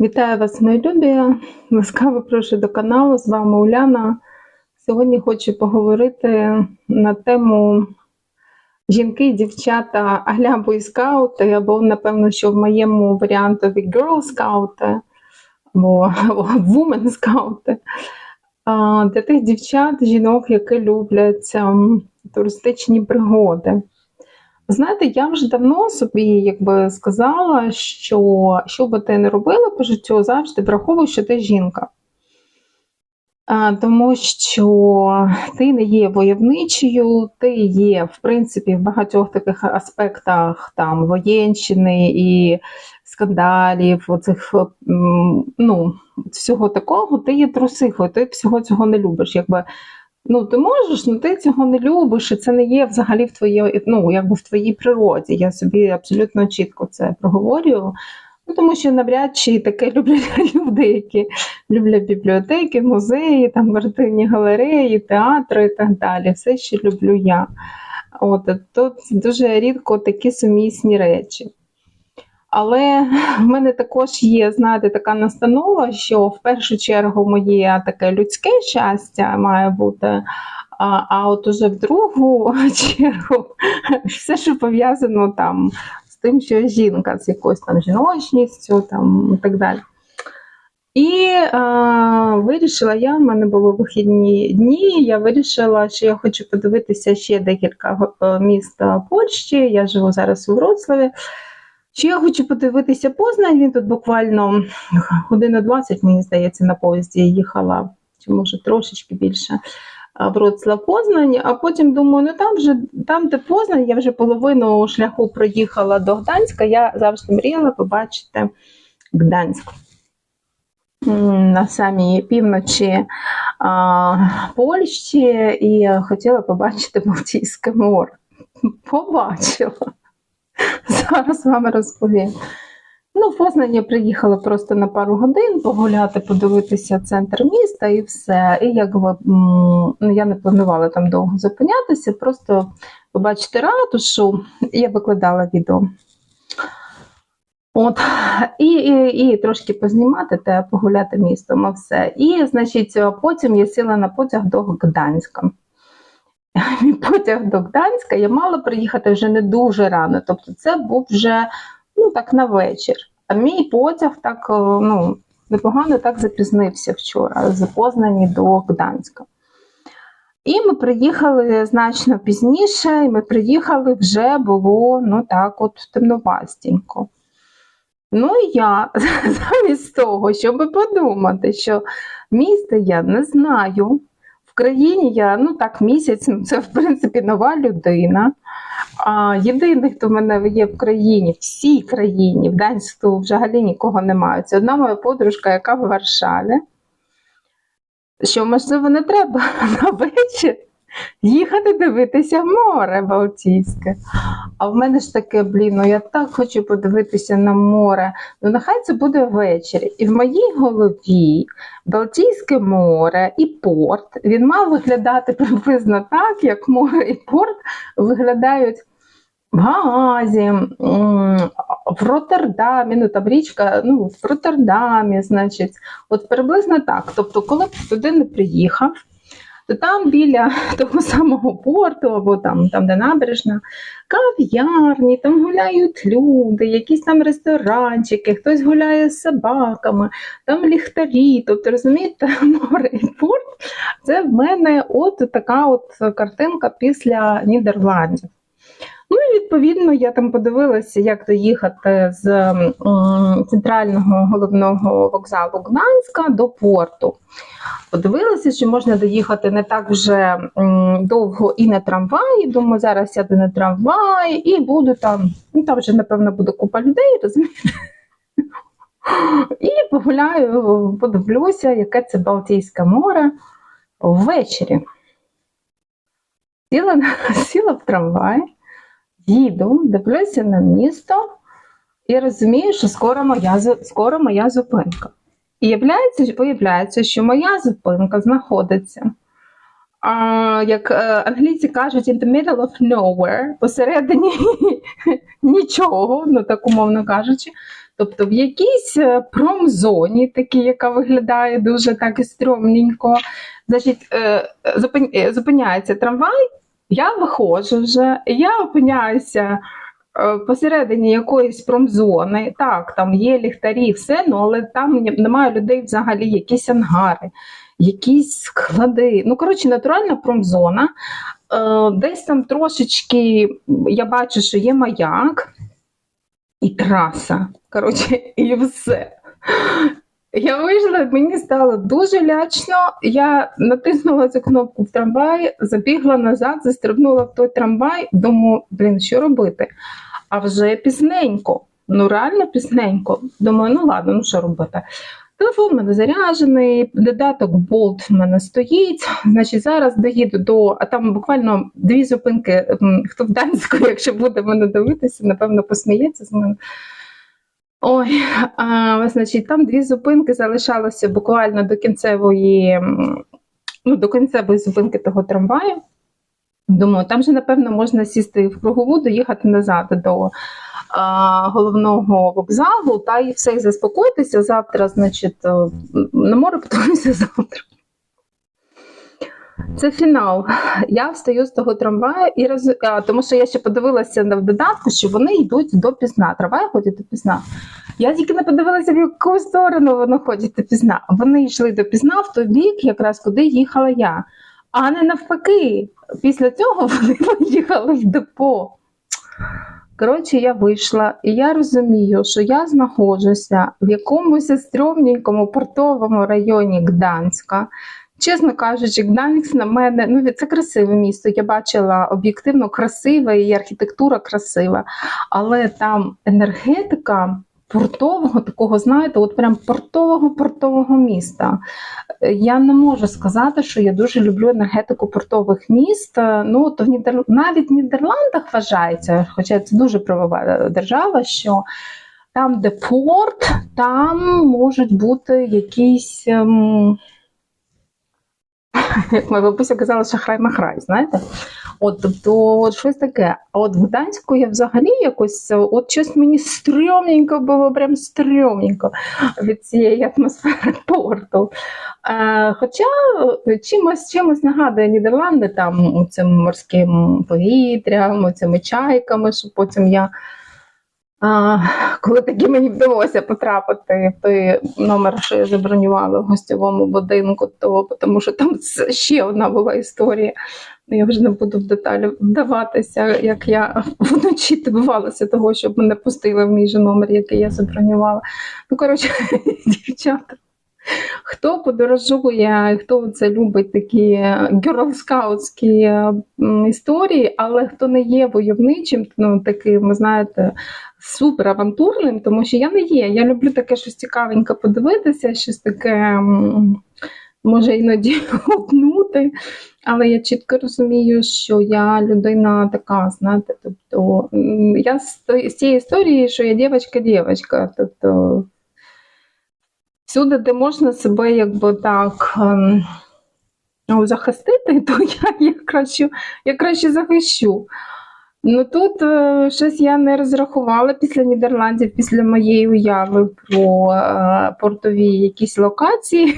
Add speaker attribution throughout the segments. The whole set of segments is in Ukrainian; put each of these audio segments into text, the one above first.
Speaker 1: Вітаю вас, мої любі! Ласкаво прошу до каналу. З вами Уляна. Сьогодні хочу поговорити на тему жінки дівчата а-ля бойскаути, або, напевно, що в моєму варіантові girl скаути або women скаути. Для тих дівчат, жінок, які люблять ем, туристичні пригоди. Знаєте, я вже давно собі якби сказала, що що би ти не робила по життю, завжди враховуй, що ти жінка. Тому що ти не є войовничою, ти є, в принципі, в багатьох таких аспектах там воєнщини і скандалів, оцих, ну, всього такого, ти є трусихою, ти всього цього не любиш. Якби Ну, ти можеш, але ти цього не любиш, і це не є взагалі в твоїй, ну, якби в твоїй природі. Я собі абсолютно чітко це проговорюю. Ну, Тому що навряд чи таке люблять люди, які люблять бібліотеки, музеї, там картинні галереї, театри і так далі. Все, що люблю я. От Тут дуже рідко такі сумісні речі. Але в мене також є, знаєте, така настанова, що в першу чергу моє таке людське щастя має бути. А а от уже в другу чергу все, що пов'язано там з тим, що я жінка, з якоюсь там жіночністю там, і так далі. І е, вирішила я, в мене були вихідні дні. Я вирішила, що я хочу подивитися ще декілька міст Польщі. Я живу зараз у Вроцлаві. Чи я хочу подивитися Познань, він тут буквально година 20, мені здається, на поїзді їхала, чи може трошечки більше Вроцлав Познань, а потім думаю, ну там вже там, де Познань, я вже половину шляху проїхала до Гданська, я завжди мріяла побачити Гданськ. На самій півночі а, Польщі і хотіла побачити Балтійське море. Побачила. Зараз вам розповім. Ну, в Познані приїхала просто на пару годин погуляти, подивитися центр міста і все. І якби ну, я не планувала там довго зупинятися, просто побачити ратушу, я викладала відео. От, І і, і трошки познімати та погуляти містом, а все. І, значить, потім я сіла на потяг до Гданська. Мій потяг до Гданська я мала приїхати вже не дуже рано. Тобто це був вже ну так на вечір. А мій потяг так ну, непогано так запізнився вчора, з Познані до Гданська. І ми приїхали значно пізніше, і ми приїхали вже було ну так от темновастенько. Ну і я замість того, щоб подумати, що місто я не знаю країні я ну так місяць, ну це в принципі нова людина. А Єдиний, хто в мене є в країні, всій країні, в Данську взагалі нікого немає. Це одна моя подружка, яка в Варшаві. Що, можливо, не треба на вечір їхати дивитися море Балтійське. А в мене ж таке, блін, ну я так хочу подивитися на море. Ну нехай це буде ввечері. І в моїй голові Балтійське море і порт він мав виглядати приблизно так, як море і порт виглядають. В Гаазі, в Роттердамі, ну там річка, ну, в Роттердамі, значить, от приблизно так. Тобто, коли б туди не приїхав, то там біля того самого порту, або там, там де набережна, кав'ярні, там гуляють люди, якісь там ресторанчики, хтось гуляє з собаками, там ліхтарі. Тобто, розумієте, море і порт це в мене от така от картинка після Нідерландів. Ну і відповідно я там подивилася, як доїхати з центрального головного вокзалу Гданська до порту. Подивилася, що можна доїхати не так вже довго і на трамваї. Думаю, зараз сяду на трамвай і буду там, ну там вже, напевно, буде купа людей, розумієте? І погуляю, подивлюся, яке це Балтійське море ввечері. Сіла, сіла в трамвай їду, дивлюся на місто і розумію, що скоро моя скоро моя зупинка. І являється, виявляється, що моя зупинка знаходиться, а, як е, англійці кажуть, in the middle of nowhere, посередині нічого, ну так умовно кажучи. Тобто в якійсь е, промзоні, такій, яка виглядає дуже так стрьомненько, значить, е, зупиняється трамвай, я виходжу вже, я опиняюся е, посередині якоїсь промзони. Так, там є ліхтарі, все, ну, але там немає людей взагалі, якісь ангари, якісь склади. Ну, коротше, натуральна промзона. Е, Десь там трошечки я бачу, що є маяк і траса. Коротше, і все. Я вийшла, мені стало дуже лячно. Я натиснула цю кнопку в трамваї, забігла назад, застрибнула в той трамвай. Думаю, блін, що робити? А вже пізненько. Ну, реально пізненько. Думаю, ну ладно, ну що робити? Телефон в мене заряджений, додаток Bolt в мене стоїть. Значить, зараз доїду до, а там буквально дві зупинки. Хто в Данську, якщо буде мене дивитися, напевно, посміється з мене. Ой, а, значить, там дві зупинки залишалося буквально до кінцевої, ну, до кінцевої зупинки того трамваю. Думаю, там же, напевно, можна сісти в кругову, доїхати назад до а, головного вокзалу, та і все, і заспокоїтися завтра, значить, е, на море подивимося завтра. Це фінал. Я встаю з того трамваю і роз... а, тому що я ще подивилася в додатку, що вони йдуть до пізна. Трамвай ходять до пізна. Я тільки не подивилася, в яку сторону воно ходять до пізна. Вони йшли до пізна в той бік, якраз куди їхала я. А не навпаки. Після цього вони поїхали в депо. Коротше, я вийшла, і я розумію, що я знаходжуся в якомусь стрьомненькому портовому районі Гданська. Чесно кажучи, Гданськ на мене ну це красиве місто. Я бачила об'єктивно красиве і архітектура красива, але там енергетика портового, такого, знаєте, от прям портового портового міста. Я не можу сказати, що я дуже люблю енергетику портових міст. Ну то в Нідер... навіть в Нідерландах вважається, хоча це дуже правова держава, що там, де порт, там можуть бути якісь. ем, Як моя бабуся казала, шахрай махрай, знаєте? От, тобто, от щось таке. А от в Гданську я взагалі якось, от щось мені стрьомненько було, прям стрьомненько від цієї атмосфери порту. Е, хоча чимось, чимось нагадує Нідерланди там цим морським повітрям, цими чайками, що потім я. Коли таки мені вдалося потрапити в той номер, що я забронювала в гостьовому будинку, то тому що там ще одна була історія. Ну, Я вже не буду в деталі вдаватися, як я вночі добивалася того, щоб мене пустили в мій же номер, який я забронювала. Ну, коротше, дівчата. Хто подорожує, хто це любить такі герлскаутські м, історії, але хто не є войовничим, ну таким, знаєте, суперавантурним, тому що я не є. Я люблю таке щось цікавеньке подивитися, щось таке може іноді гукнути. Але я чітко розумію, що я людина така, знаєте, тобто я з цієї історії, що я дівчинка-дівчинка, тобто всюди, де можна себе якби так ем, ну, захистити, то я, я, краще, я краще захищу. Ну тут е, щось я не розрахувала після Нідерландів, після моєї уяви про е, портові якісь локації.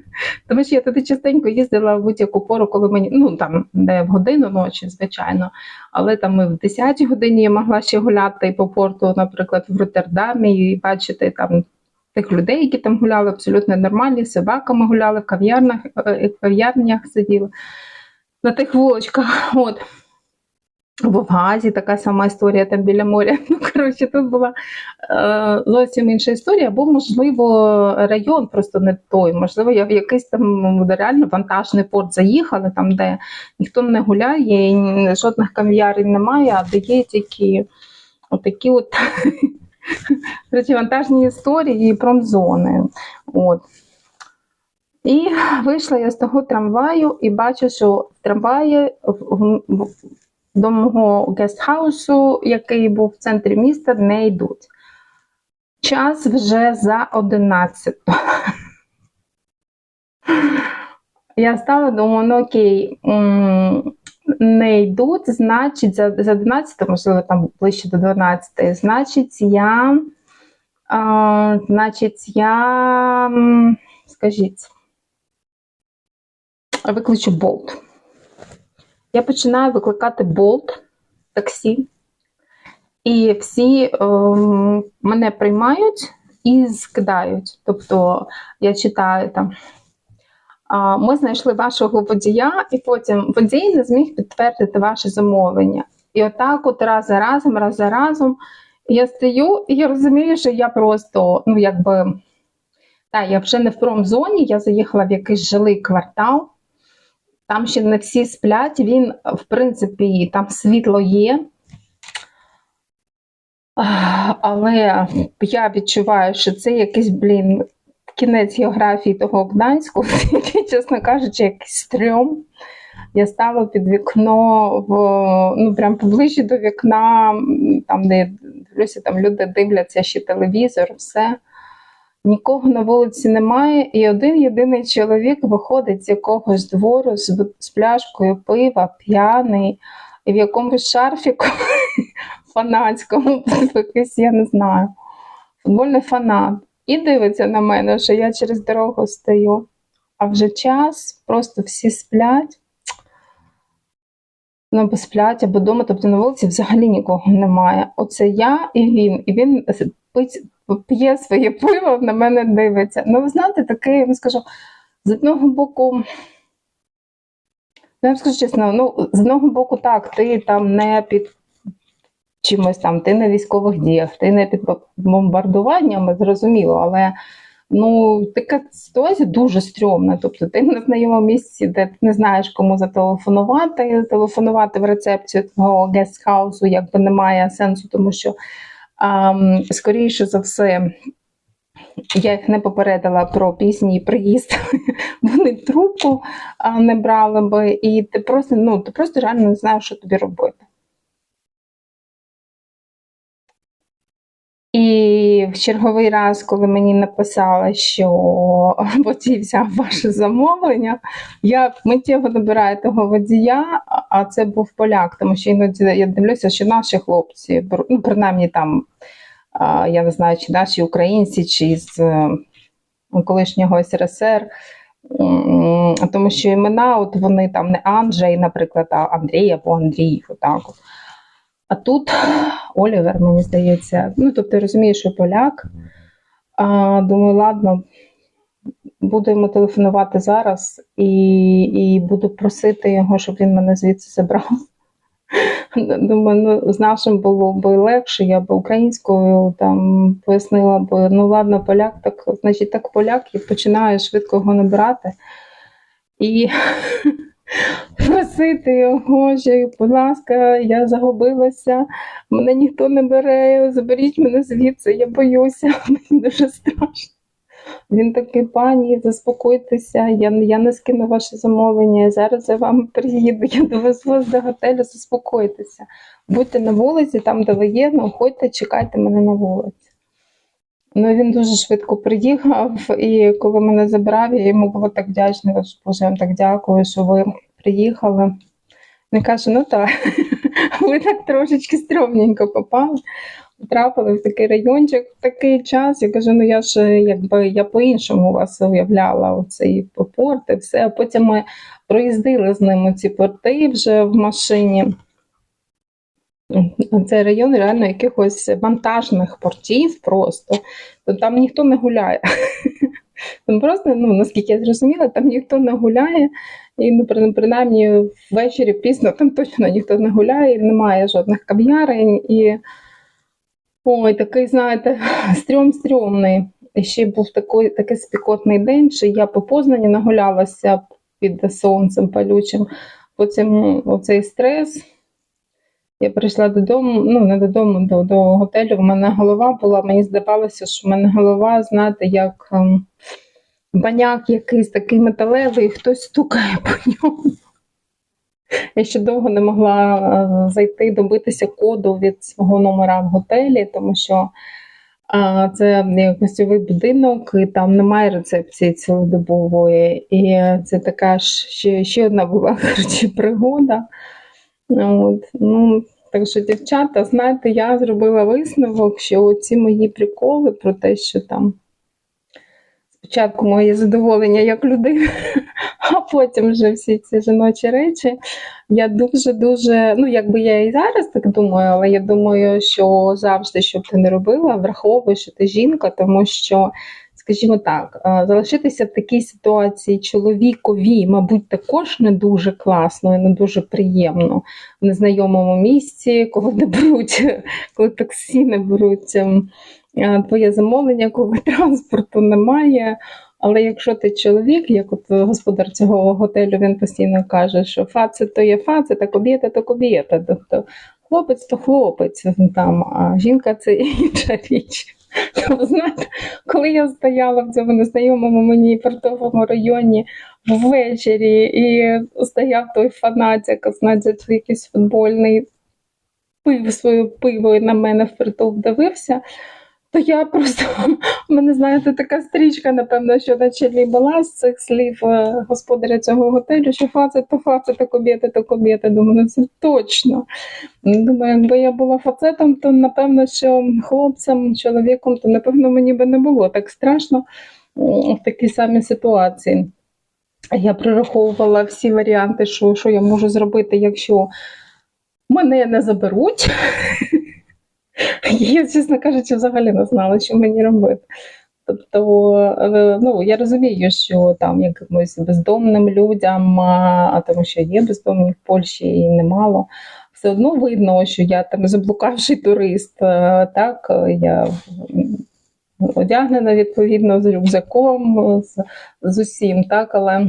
Speaker 1: Тому що я туди частенько їздила в будь-яку пору, коли мені, ну там де в годину ночі, звичайно, але там і в 10 годині я могла ще гуляти по порту, наприклад, в Роттердамі, і бачити там тих людей, які там гуляли, абсолютно нормальні, собаками гуляли, в кав'ярнях, е, в кав'ярнях сиділи на тих вулочках. От. В Газі така сама історія там біля моря. Ну, коротше, тут була е, зовсім інша історія, або, можливо, район просто не той. Можливо, я в якийсь там реально вантажний порт заїхала, там, де ніхто не гуляє, і жодних кав'ярень немає, а де є тільки отакі от речі, вантажні історії і промзони. От. І вийшла я з того трамваю і бачу, що в трамваї до мого гестхаусу, який був в центрі міста, не йдуть. Час вже за 11. Я стала, думаю, ну окей, не йдуть, значить, за, за 11, можливо, там ближче до 12, значить, я А, значить, я скажіть, викличу болт. Я починаю викликати болт таксі, і всі ем, мене приймають і скидають. Тобто я читаю там. Ми знайшли вашого водія, і потім водій не зміг підтвердити ваше замовлення. І отак, от раз за разом, раз за разом, я стою і я розумію, що я просто, ну якби, так, я вже не в промзоні, я заїхала в якийсь жилий квартал. Там ще не всі сплять, він, в принципі, там світло є. Але я відчуваю, що це якийсь, блін, кінець географії того Гданську, чесно кажучи, якийсь стрьом. Я стала під вікно, в, ну прям поближче до вікна, там, де дивлюся, там люди дивляться ще телевізор, все. Нікого на вулиці немає, і один єдиний чоловік виходить з якогось двору з, з пляшкою пива, п'яний, і в якомусь шарфіку фанатському, якийсь, я не знаю, футбольний фанат. І дивиться на мене, що я через дорогу стою. А вже час, просто всі сплять. Ну, або сплять, або вдома, тобто на вулиці взагалі нікого немає. Оце я і він. І він п'є своє пиво, на мене дивиться. Ну, ви знаєте, такий, я вам скажу, з одного боку, ну, я вам скажу чесно, ну, з одного боку, так, ти там не під чимось там, ти на військових діях, ти не під бомбардуваннями, зрозуміло, але ну, така ситуація дуже стрьомна. Тобто ти на знайомому місці, де ти не знаєш, кому зателефонувати, телефонувати в рецепцію твого гестхаусу якби немає сенсу, тому що ам, скоріше за все. Я їх не попередила про пісній приїзд. Вони трубку не брали би, і ти просто, ну, ти просто реально не знаєш, що тобі робити. І в черговий раз, коли мені написали, що водій взяв ваше замовлення, я миттєво набираю того водія, а- це був поляк, тому що іноді я дивлюся, що наші хлопці, ну принаймні там, я не знаю, чи наші українці, чи з колишнього СРСР. Тому що імена, от вони там не Анджей, наприклад, а Андрій або Андрій, отак. А тут Олівер, мені здається. Ну, тобто, розумієш, що поляк. А, думаю, ладно, буду йому телефонувати зараз і, і буду просити його, щоб він мене звідси забрав. Думаю, ну, з нашим було б легше, я б українською там пояснила б, ну ладно, поляк, так, значить, так поляк, і починаю швидко його набирати. І просити його, що, будь ласка, я загубилася, мене ніхто не бере, заберіть мене звідси, я боюся, мені дуже страшно. Він такий, пані, заспокойтеся, я, я не скину ваше замовлення, зараз я вам приїду, я довезу вас до готелю, заспокойтеся. Будьте на вулиці, там, де ви є, ну, ходьте, чекайте мене на вулиці. Ну, він дуже швидко приїхав, і коли мене забрав, я йому була так вдячна, що я вам так дякую, що ви приїхали. Він каже: ну так, ви так трошечки стрьомненько попали. Потрапили в такий райончик в такий час. Я кажу, ну я ж якби я по-іншому вас уявляла оцей порт і все. А потім ми проїздили з ними ці порти вже в машині. Це район реально якихось вантажних портів просто. То там ніхто не гуляє. Там просто, ну наскільки я зрозуміла, там ніхто не гуляє, і ну, принаймні ввечері пізно там точно ніхто не гуляє, немає жодних кав'ярень. І ой, такий, знаєте, стрьом стрьомний. І ще був такий, такий спекотний день, що я по Познані нагулялася під сонцем палючим. Потім оцей стрес. Я прийшла додому, ну не додому, до, до готелю. У мене голова була. Мені здавалося, що в мене голова, знаєте, як ем, баняк якийсь такий металевий, хтось стукає по ньому. Я ще довго не могла е, зайти, добитися коду від свого номера в готелі, тому що а, це є гостьовий будинок, і там немає рецепції цілодобової. І це така ж ще, ще одна була коротше, пригода. От, ну, Так що, дівчата, знаєте, я зробила висновок, що ці мої приколи про те, що там спочатку моє задоволення як людина, а потім вже всі ці жіночі речі. Я дуже-дуже, ну якби я і зараз так думаю, але я думаю, що завжди, що б ти не робила, враховуй, що ти жінка, тому що, скажімо так, е, залишитися в такій ситуації чоловікові, мабуть, також не дуже класно і не дуже приємно в незнайомому місці, коли не беруть, коли таксі не беруть ем, е, твоє замовлення, коли транспорту немає. Але якщо ти чоловік, як от господар цього готелю, він постійно каже, що фацет то є фацет, а кобєта то кобєта. Тобто хлопець то хлопець там, а жінка це інша річ. Тобто, знаєте, коли я стояла в цьому незнайомому мені портовому районі ввечері і стояв той фанатик, значить, якийсь футбольний, пив своє пиво і на мене в притул дивився, то я просто, в мене, знаєте, така стрічка, напевно, що на чолі була з цих слів е, господаря цього готелю, що фацет то фацет, то кобєта, то кобєта. Думаю, ну це точно. Думаю, якби я була фацетом, то напевно, що хлопцем, чоловіком, то напевно мені би не було так страшно в такій самій ситуації. Я прораховувала всі варіанти, що, що я можу зробити, якщо мене не заберуть. Я, чесно кажучи, взагалі не знала, що мені робити. Тобто, е, ну, я розумію, що там якимось бездомним людям, а тому що є бездомні в Польщі і немало, все одно видно, що я там заблукавший турист. е, Так, я одягнена відповідно з рюкзаком, з, з усім, так, але.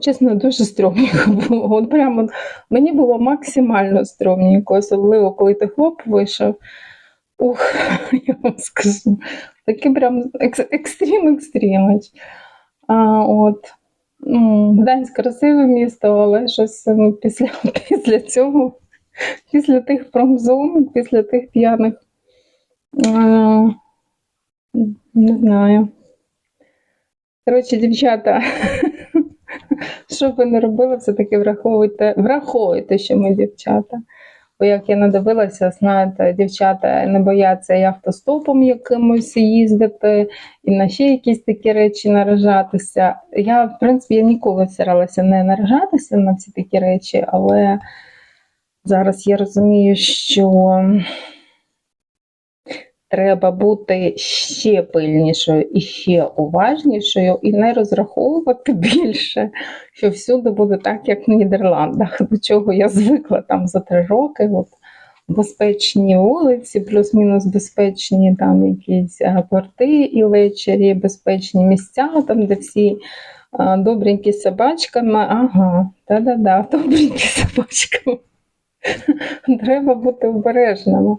Speaker 1: Чесно, дуже стрьомненько було. От прямо мені було максимально стрьомненько, особливо коли ти хлоп вийшов. Ух, я вам скажу. Такий прям екс- екстрім-екстрімач. А, от. Гданськ красиве місто, але щось м, після, після цього, після тих промзон, після тих п'яних. Не знаю. Коротше, дівчата, що б ви не робили, все-таки враховуйте, враховуйте, що ми дівчата. Бо як я надивилася, знаєте, дівчата не бояться і автостопом якимось їздити, і на ще якісь такі речі наражатися. Я, в принципі, я ніколи старалася не наражатися на ці такі речі, але зараз я розумію, що треба бути ще пильнішою і ще уважнішою, і не розраховувати більше, що всюди буде так, як в Нідерландах, до чого я звикла там за три роки. От, безпечні вулиці, плюс-мінус безпечні там якісь порти і ввечері, безпечні місця, там, де всі добренькі собачками. Ага, да-да-да, добренькі собачками. Треба бути обережними.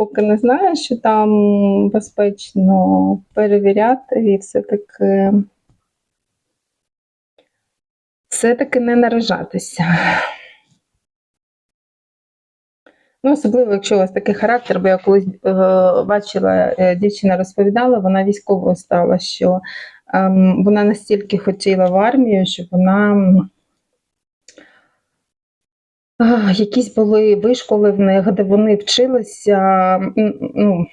Speaker 1: Поки не знаю, що там безпечно перевіряти і все-таки все-таки не наражатися. Ну, особливо, якщо у вас такий характер, бо я колись е, бачила, е, дівчина розповідала, вона військовою стала, що ем, вона настільки хотіла в армію, що вона. Якісь були вишколи в них, де вони вчилися, ну,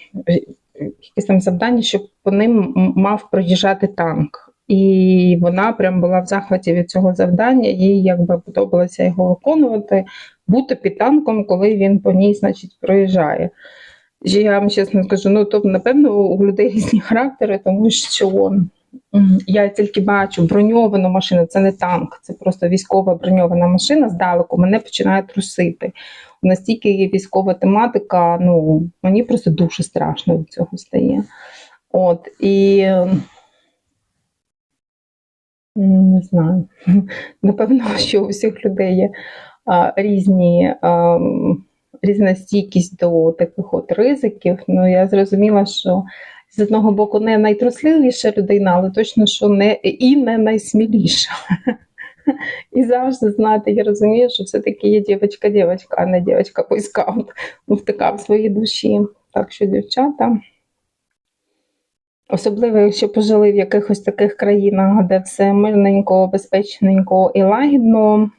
Speaker 1: якісь там завдання, щоб по ним мав проїжджати танк. І вона прям була в захваті від цього завдання, їй якби подобалося його виконувати, бути під танком, коли він по ній, значить, проїжджає. Я вам чесно скажу, ну то напевно у людей різні характери, тому що я тільки бачу броньовану машину, це не танк, це просто військова броньована машина здалеку, мене починає трусити. Настільки є військова тематика, ну мені просто дуже страшно від цього стає. От і не знаю. Напевно, що у всіх людей є а, різні, а, різна стійкість до таких от ризиків. Ну, я зрозуміла, що з одного боку не найтрусливіша людина, але точно, що не і не найсміліша. І завжди знаєте, я розумію, що все-таки є дівчинка-дівчинка, а не дівчинка бойскаут. Така в своїй душі. Так що, дівчата. Особливо, якщо пожили в якихось таких країнах, де все мирненько, безпечненько і лагідно,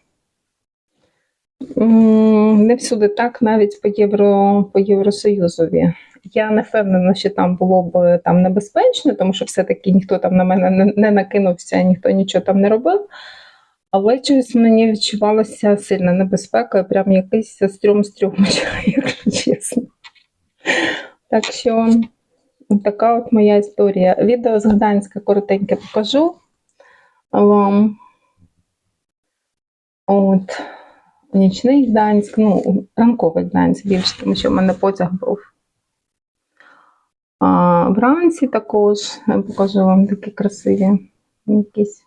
Speaker 1: Не всюди так, навіть по Євро по Євросоюзові. Я не впевнена, що там було б там небезпечно, тому що все-таки ніхто там на мене не, не накинувся, ніхто нічого там не робив. Але чогось мені відчувалася сильна небезпека, прям якийсь стрьом-стрьомич, якщо чесно. Так що така от моя історія. Відео з Гданська коротеньке покажу вам. От. Нічний Гданськ, ну, ранковий Гданськ більше, тому що в мене потяг був. А вранці також я покажу вам такі красиві якісь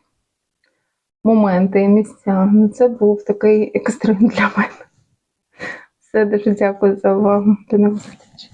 Speaker 1: моменти і місця. Ну, це був такий екстрим для мене. Все, дуже дякую за увагу. До нових зустрічей.